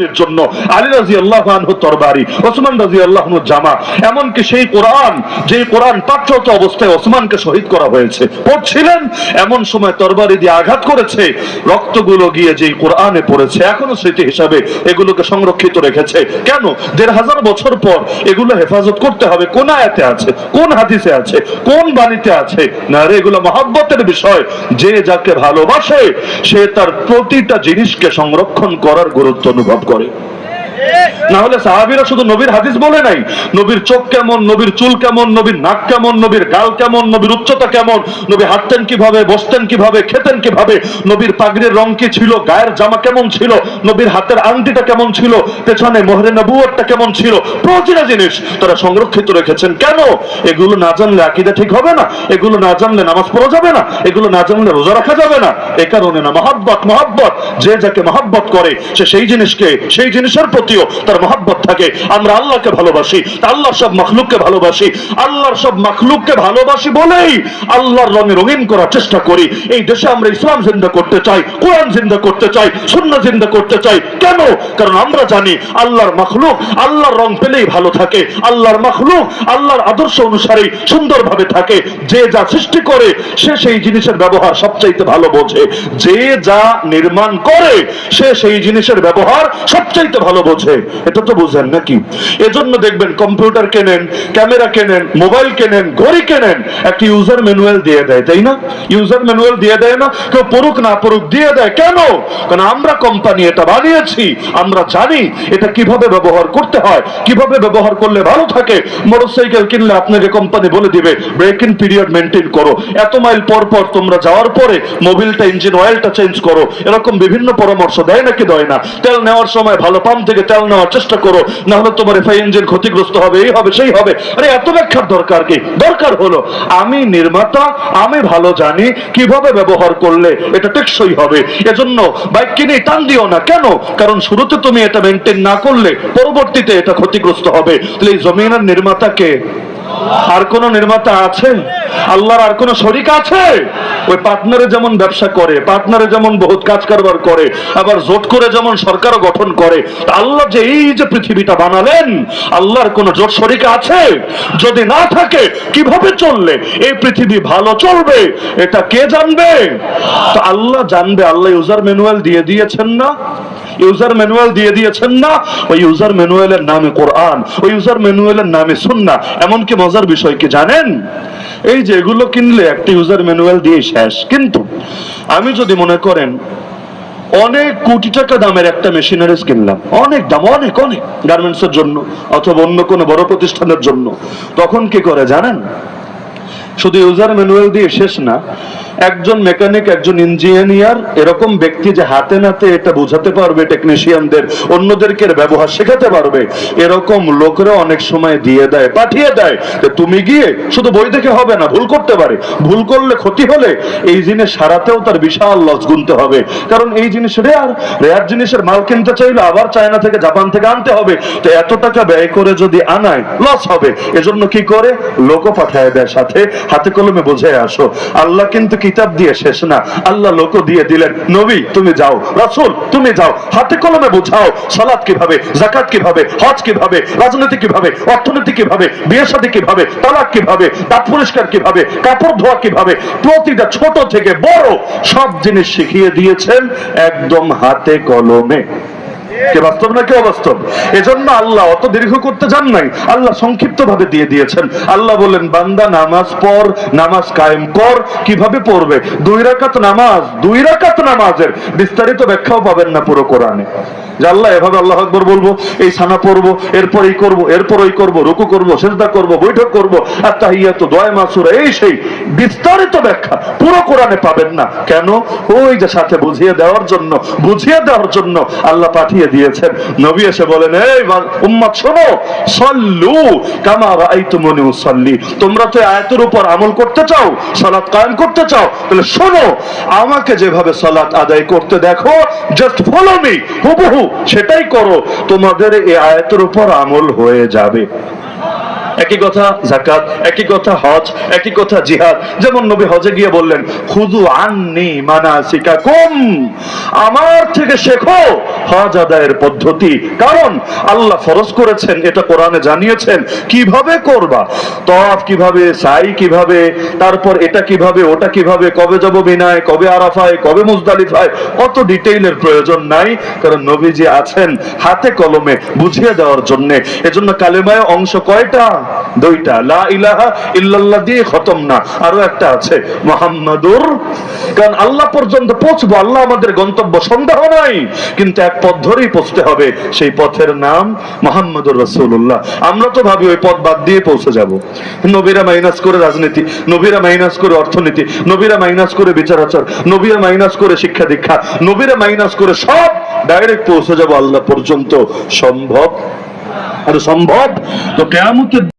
ধারণের জন্য। আলী রাজি আল্লাহ তরবারি, ওসমান রাজি আল্লাহ জামা, এমনকি সেই কোরআন যে কোরআন পাঠ্যত অবস্থায় ওসমানকে শহীদ করা হয়েছে। পড়ছিলেন, এমন সময় তরবারি দিয়ে আঘাত করেছে, রক্তগুলো গিয়ে যেই কোরআনে পড়েছে, এখনও স্মৃতি হিসাবে এগুলোকে সংরক্ষিত রেখেছে। কেন? দেড় হাজার বছর পর এগুলো হেফাজত করতে হবে, কোন আয়াতে আছে, কোন হাদিসে আছে, কোন বাণীতে আছে? না রে, এগুলো মহাব্বতের বিষয়। যে যাকে ভালোবাসে, সে তার প্রতিটা জিনিসকে সংরক্ষণ করার গুরুত্ব অনুভব করে। না হলে সাহাবিরা শুধু নবীর হাদিস বলে নাই। নবীর চোখ কেমন, নবীর চুল কেমন, নবীর নাক কেমন, নবীর গাল কেমন, নবীর উচ্চতা কেমন, নবী হাঁটতেন কীভাবে, বসতেন কীভাবে, খেতেন কীভাবে, নবীর পাগড়ির রং কি ছিল, গায়ের জামা কেমন ছিল, নবীর হাতের আংটিটা কেমন ছিল, পেছনে মোহরে নবুয়তটা কেমন ছিল, প্রতিটা জিনিস তারা সংরক্ষিত রেখেছেন। কেন? এগুলো না জানলে আকিদা ঠিক হবে না, এগুলো না জানলে নামাজ পড়া যাবে না, এগুলো না জানলে রোজা রাখা যাবে না। এ কারণে না মহাব্বত মহাব্বত, যে যাকে মহাব্বত করে, সে সেই জিনিসকে, সেই জিনিসের প্রতিও তার মহাব্বত থাকে। আমরা আল্লাহকে ভালোবাসি আল্লাহর সব মখলুককে ভালোবাসি। আল্লাহর সব মখলুককে ভালোবাসি বলেই আল্লাহর রঙে রঙিন করার চেষ্টা করি। এই দেশে আমরা ইসলাম জিন্দা করতে চাই, কোরআন জিন্দা করতে চাই শূন্য জিন্দা করতে চাই। কেন? কারণ আমরা জানি আল্লাহর মখলুক আল্লাহর রং পেলেই ভালো থাকে। আল্লাহর মখলুক আল্লাহর আদর্শ অনুসারেই সুন্দরভাবে থাকে। যে যা সৃষ্টি করে, সে সেই জিনিসের ব্যবহার সবচাইতে ভালো বোঝে। যে যা নির্মাণ করে, সে সেই জিনিসের ব্যবহার সবচাইতে ভালো বোঝে। এটা তো বুঝেন নাকি? এজন্য দেখবেন কম্পিউটার কেনেন, ক্যামেরা কেনেন, মোবাইল কেনেন, ঘড়ি কেনেন, একটা ইউজার ম্যানুয়াল দিয়ে দেয়, তাই না? ইউজার ম্যানুয়াল দিয়ে দেয় না, কেউ পড়ুক না পড়ুক, দিয়ে দেয়। কেন? কারণ আমরা কোম্পানি এটা বানিয়েছি। আমরা জানি এটা কীভাবে ব্যবহার করতে হয়, কীভাবে ব্যবহার করলে ভালো থাকে। মোটরসাইকেল কিনলে আপনাকে কোম্পানি বলে দিবে ব্রেক ইন পিরিয়ড মেনটেন করো। এত মাইল পর পর তোমরা যাওয়ার পরে মোবিলটা ইঞ্জিন অয়েলটা চেঞ্জ করো। এরকম বিভিন্ন পরামর্শ দেয় নাকি দেয় না? তেল নেওয়ার সময় ভালো পাম্প থেকে তেল নেওয়ার চেষ্টা করো। না হলে তোমার এফআই ইঞ্জিন ক্ষতিগ্রস্ত হবে, এই হবে, সেই হবে। আরে, এত ব্যাখ্যার দরকার কি? দরকার হলো, আমি নির্মাতা, আমি ভালো জানি কীভাবে ব্যবহার করলে এটা টেকসই হবে। এজন্য বাইক কিনে, টান দিও না। কেন? কারণ শুরুতে তুমি এটা মেনটেন না করলে পরবর্তীতে এটা ক্ষতিগ্রস্ত হবে। তাহলে এই জমিনের নির্মাতাকে আর কোন নির্মাতা আছে? আল্লাহর আর কোন শরিক আছে? ওই পার্টনারে যেমন ব্যবসা করে পার্টনারে যেমন বহুত কাজ কারবার করে, আবার জোট করে যেমন সরকারও গঠন করে আল্লাহ যে এই যে পৃথিবীটা বানালেন, আল্লাহর কোন জোট শরিক আছে? যদি না থাকে, কীভাবে চললে? এই পৃথিবী ভালো চলবে, এটা কে জানবে? তো আল্লাহ জানবে, আল্লাহ ইউজার ম্যানুয়াল দিয়ে দিয়েছেন না? ইউজার ম্যানুয়াল দিয়ে দিয়েছেন না। ওই ইউজার ম্যানুয়ালের নামে কোরআন ওই ইউজার ম্যানুয়ালের নামে সুন্না এমনকি মজার বিষয় কি জানেন? এই যে এগুলো কিনলে একটা ইউজার ম্যানুয়াল দিয়ে শেষ। কিন্তু আমি যদি মনে করেন, অনেক কোটি টাকা দামের একটা মেশিনারিজ কিনলাম। অনেক দাম, অনেক অনেক গার্মেন্টস এর জন্য, অথবা অন্য কোনো বড় প্রতিষ্ঠানের জন্য। তখন কি করে জানেন? শুধু ইউজার ম্যানুয়াল দিয়ে শেষ না, একজন মেকানিক, একজন ইঞ্জিনিয়ার এরকম ব্যক্তি যে হাতে নাতে এটা বোঝাতে পারবে, টেকনিশিয়ানদের, অন্যদেরকে ব্যবহার শেখাতে পারবে, এরকম লোকেরা অনেক সময় দিয়ে দেয়, পাঠিয়ে দেয়। তুমি গিয়ে শুধু বই দেখে হবে না, ভুল করতে পারে। ভুল করলে ক্ষতি হলে এই জিনিস সারাতেও তার বিশাল লস গুনতে হবে। কারণ এই জিনিস রেয়ার রেয়ার জিনিসের মাল কিনতে চাইলে আবার চায়না থেকে জাপান থেকে আনতে হবে। তো এত টাকা ব্যয় করে যদি আনায় লস হবে। এজন্য কি করে? লোকও পাঠায় দেয় সাথে। হাতে কলমে বুঝে আসো, আল্লাহ কিন্তু কিতাব দিয়ে শেষ না, আল্লাহ লোক দিয়ে দিলেন, নবী, তুমি যাও, রাসূল, তুমি যাও, হাতে কলমে বুঝাও, সালাত কীভাবে জাকাত কীভাবে, হজ কীভাবে, রাজনীতি কীভাবে, অর্থনীতি কীভাবে, বিয়ে শাদী কীভাবে, তালাক কীভাবে, দাঁত পরিষ্কার কীভাবে, কাপড় ধোয়া কীভাবে, প্রতিটা ছোট থেকে বড় সব জিনিস শিখিয়ে দিয়েছেন একদম হাতে কলমে। কে বাস্তব না কে অবাস্তব? এজন্য আল্লাহ অত দীর্ঘ করতে যান নাই। আল্লাহ সংক্ষিপ্ত ভাবে দিয়ে দিয়েছেন। আল্লাহ বলেন বান্দা, নামাজ পড়, নামাজ কায়েম কর। কীভাবে পড়বে? দুই রাকাত নামাজ, দুই রাকাত নামাজের বিস্তারিত ব্যাখ্যাও পাবেন না পুরো কোরআনে। যে আল্লাহ, এভাবে আল্লাহ আকবর বলব, এই সানা পড়ব, এরপর এই করব, এরপর ওই করব, রুকু করব, সেজদা করব, বৈঠক করব আর তাহিয়াত দয় মাসুর এই সেই বিস্তারিত ব্যাখ্যা পুরো কোরআনে পাবেন না। কেন? ওই যে সাথে বুঝিয়ে দেওয়ার জন্য, বুঝিয়ে দেওয়ার জন্য আল্লাহ পাঠিয়ে দিয়েছেন। নবী এসে বলেন, এই উম্মত, শোনো, সল্লু কামা রাআইতুমুনি উসাল্লি। তোমরা তো আয়াতের উপর আমল করতে চাও, সালাত কায়েম করতে চাও, তাহলে শোনো, আমাকে যেভাবে সালাত আদায় করতে দেখো জাস্ট ফলো মি হুবহু সেটাই করো। তোমাদের এই আয়াতের উপর আমল হয়ে যাবে। একই কথা জাকাত একই কথা হজ, একই কথা জিহাদ। যেমন নবী হজে গিয়ে বললেন খুদু আননি মানাসিকাকুম। আমার থেকে শেখো হজ আদায়ের পদ্ধতি। কারণ আল্লাহ ফরজ করেছেন, এটা কোরআনে জানিয়েছেন। কীভাবে করবা? তফ কীভাবে, সাই কীভাবে, তারপর এটা কীভাবে, ওটা কীভাবে, কবে যাব বিনায় কবে আরাফায়, কবে মুজদালিফায়? অত ডিটেইলের প্রয়োজন নাই। কারণ নবীজি আছেন হাতে কলমে বুঝিয়ে দেওয়ার জন্য। এজন্য কালেমায় অংশ কয়টা? দুইটা, লা ইলাহা ইল্লাল্লাহ দিয়ে খতম না। আরও একটা আছে, মোহাম্মদুর। কারণ আল্লাহ পর্যন্ত পৌঁছবো, আল্লাহ আমাদের গন্তব্য, সন্দেহ নাই। কিন্তু এক পথ ধরেই পৌঁছতে হবে, সেই পথের নাম মোহাম্মদুর রাসূলুল্লাহ। আমরা তো ভাবি ওই পথ বাদ দিয়ে পৌঁছে যাব। নবীরা মাইনাস করে রাজনীতি, নবীরা মাইনাস করে অর্থনীতি, নবীরা মাইনাস করে বিচার আচার নবীরা মাইনাস করে শিক্ষা দীক্ষা, নবীরা মাইনাস করে সব ডাইরেক্ট পৌঁছে যাব আল্লাহ পর্যন্ত। সম্ভব? আর সম্ভব? তো কেমন